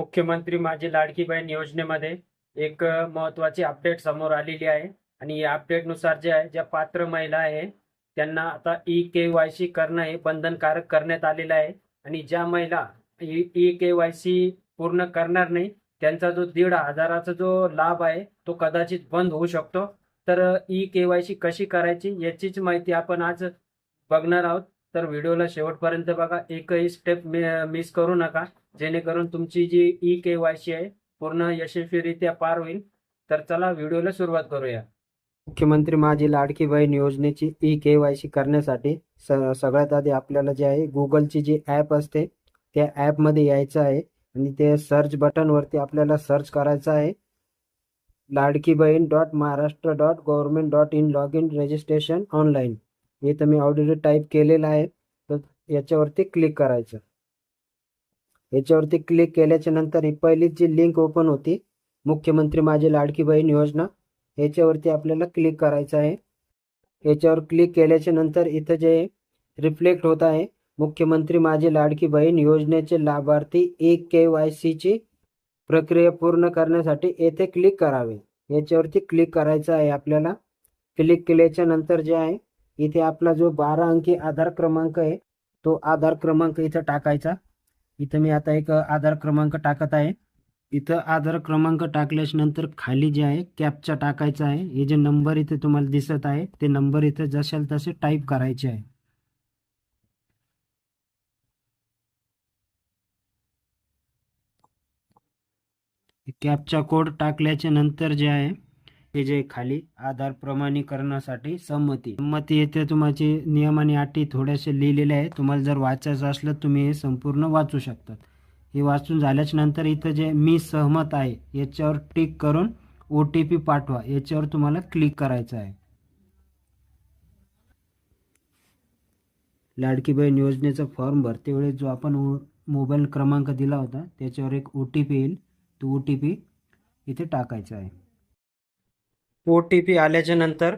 मुख्यमंत्री माझी लाडकी बहीण योजनेमध्ये एक महत्त्वाची अपडेट समोर आलेली आहे. आणि या अपडेटनुसार जे आहे ज्या पात्र महिला आहे त्यांना आता ई के वाय सी करणं हे बंधनकारक करण्यात आलेलं आहे. आणि ज्या महिला ई के वाय सी पूर्ण करणार नाही त्यांचा जो दीड हजाराचा जो लाभ आहे तो कदाचित बंद होऊ शकतो. तर ई के वाय सी कशी करायची याचीच माहिती आपण आज बघणार आहोत. तर व्हिडिओला शेवटपर्यंत बघा. एकही स्टेप मिस करू नका. जेणेकरून तुमची जी ई के वाय सी आहे पूर्ण यशस्वीरित्या पार होईल. तर चला व्हिडिओला सुरुवात करूया. मुख्यमंत्री माझी लाडकी बहीण योजनेची ई के वाय सी करण्यासाठी स सगळ्यात आधी आपल्याला जे आहे गुगलची जी ॲप असते त्या ॲपमध्ये यायचं आहे. आणि ते सर्च बटनवरती आपल्याला सर्च करायचं आहे. Ladki Bahin dot Maharashtra dot government dot in log in registration online. हे तर मी ऑलरेडी टाईप केलेलं आहे. तर याच्यावरती क्लिक करायचं. याच्यावरती क्लिक केल्याच्यानंतर ही पहिलीच जी लिंक ओपन होती मुख्यमंत्री माझी लाडकी बहीण योजना याच्यावरती आपल्याला क्लिक करायचं आहे. याच्यावर क्लिक केल्याच्यानंतर इथं जे रिफ्लेक्ट होत आहे मुख्यमंत्री माझी लाडकी बहीण योजनेचे लाभार्थी ए के वाय सीची प्रक्रिया पूर्ण करण्यासाठी येथे क्लिक करावे. याच्यावरती क्लिक करायचं आहे आपल्याला. क्लिक केल्याच्यानंतर जे आहे इथे आपला जो बारा अंकी आधार क्रमांक आहे तो आधार क्रमांक इथं टाकायचा. इथं मी आता एक आधार क्रमांक टाकत आहे. इथं आधार क्रमांक टाकल्याच्या नंतर खाली जे आहे कॅपचा टाकायचा आहे. हे जे नंबर इथे तुम्हाला दिसत आहे ते नंबर इथे जशाल तसे टाईप करायचे आहे. कॅपचा कोड टाकल्याच्या नंतर जे आहे हे जे खाली आधार प्रमाणीकरणासाठी संमती. संमती येथे तुमचे नियम आणि अटी थोड्याशे लिहिलेले आहे तुम्हाला जर वाचायचं असलं तुम्ही हे संपूर्ण वाचू शकतात हे वाचून झाल्याच्यानंतर इथं जे मी सहमत आहे याच्यावर टिक करून ओ टी पी पाठवा. याच्यावर तुम्हाला क्लिक करायचं आहे. लाडकी बहीण योजनेचा फॉर्म भरते वेळेस जो आपण ओ- मोबाईल क्रमांक दिला होता त्याच्यावर एक ओ टी पी येईल. तो ओ टी पी इथे टाकायचा आहे. ओ टी पी आल्याच्यानंतर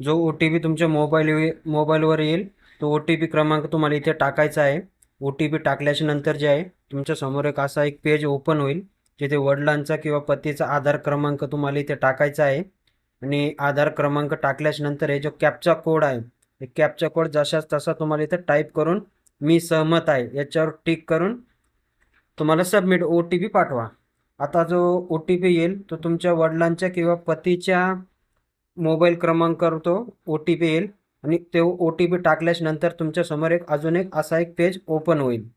जो ओ टी पी तुमच्या मोबाईल मोबाईलवर येईल तो ओ टी पी क्रमांक तुम्हाला इथे टाकायचा आहे. ओ टी पी टाकल्याच्या नंतर जे आहे तुमच्यासमोर एक असा एक पेज ओपन होईल जिथे वडिलांचा किंवा पतीचा आधार क्रमांक तुम्हाला इथे टाकायचा आहे. आणि आधार क्रमांक टाकल्याच्या नंतर हे जो कॅपचा कोड आहे हे कॅपचा कोड जशाच तसा तुम्हाला इथे टाईप करून मी सहमत आहे. याच्यावर टिक करून तुम्हाला सबमिट ओ टी पी पाठवा. आता जो ओ टी पी येईल तो तुमच्या वडिलांच्या किंवा पतीच्या मोबाईल क्रमांकावर तो ओ टी पी येईल आणि ते ओ टी पी टाकल्याच्या नंतर तुमच्यासमोर एक अजून एक असा एक पेज ओपन होईल.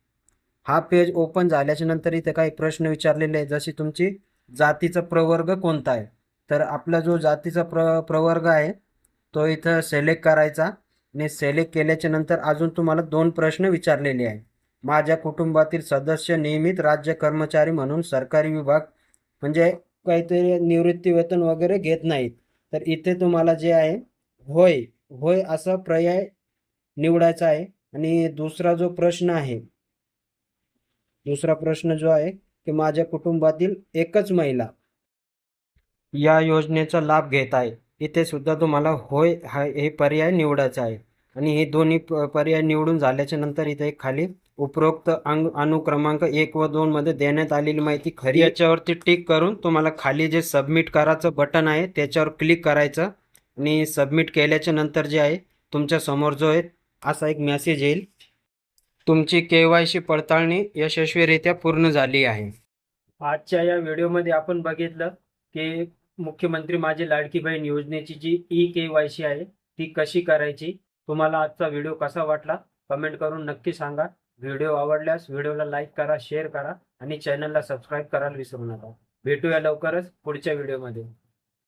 हा पेज ओपन झाल्याच्यानंतर इथे काही प्रश्न विचारलेले आहे जशी तुमची जातीचा प्रवर्ग कोणता आहे? तर आपला जो जातीचा प्र प्रवर्ग आहे तो इथं सिलेक्ट करायचा आणि सिलेक्ट केल्याच्यानंतर अजून तुम्हाला दोन प्रश्न विचारलेले आहे माझ्या कुटुंबातील सदस्य नियमित राज्य कर्मचारी म्हणून सरकारी विभाग म्हणजे काहीतरी निवृत्ती वेतन वगैरे घेत नाहीत. तर इथे तुम्हाला जे आहे होय होय असा पर्याय निवडायचा आहे. आणि दुसरा जो प्रश्न आहे दुसरा प्रश्न जो आहे की माझ्या कुटुंबातील एकच महिला या योजनेचा लाभ घेत आहे. इथे सुद्धा तुम्हाला होय हा हे पर्याय निवडायचा आहे. आणि हे दोन्ही पर्याय निवडून झाल्याच्यानंतर इथे एक खाली उपरोक्त अंग अनुक्रमांक एक व दोन मध्ये देण्यात आलेली माहिती खरी याच्यावरती टिक करून तुम्हाला खाली जे सबमिट करायचं बटन आहे त्याच्यावर क्लिक करायचं आणि सबमिट केल्याच्यानंतर जे आहे तुमच्यासमोर जो आहे असा एक मेसेज येईल. तुमची के वाय सी पडताळणी यशस्वीरित्या पूर्ण झाली आहे. आजच्या या व्हिडिओमध्ये आपण बघितलं की मुख्यमंत्री माझी लाडकी बहीण योजनेची जी ई के वाय सी आहे ती कशी करायची तुम्हाला आजचा व्हिडिओ कसा वाटला? कमेंट करून नक्की सांगा. व्हिडिओ आवडल्यास व्हिडिओला लाईक करा शेअर करा आणि चॅनलला सबस्क्राईब करायला विसरू नका. भेटूया लवकरच पुढच्या व्हिडिओमध्ये.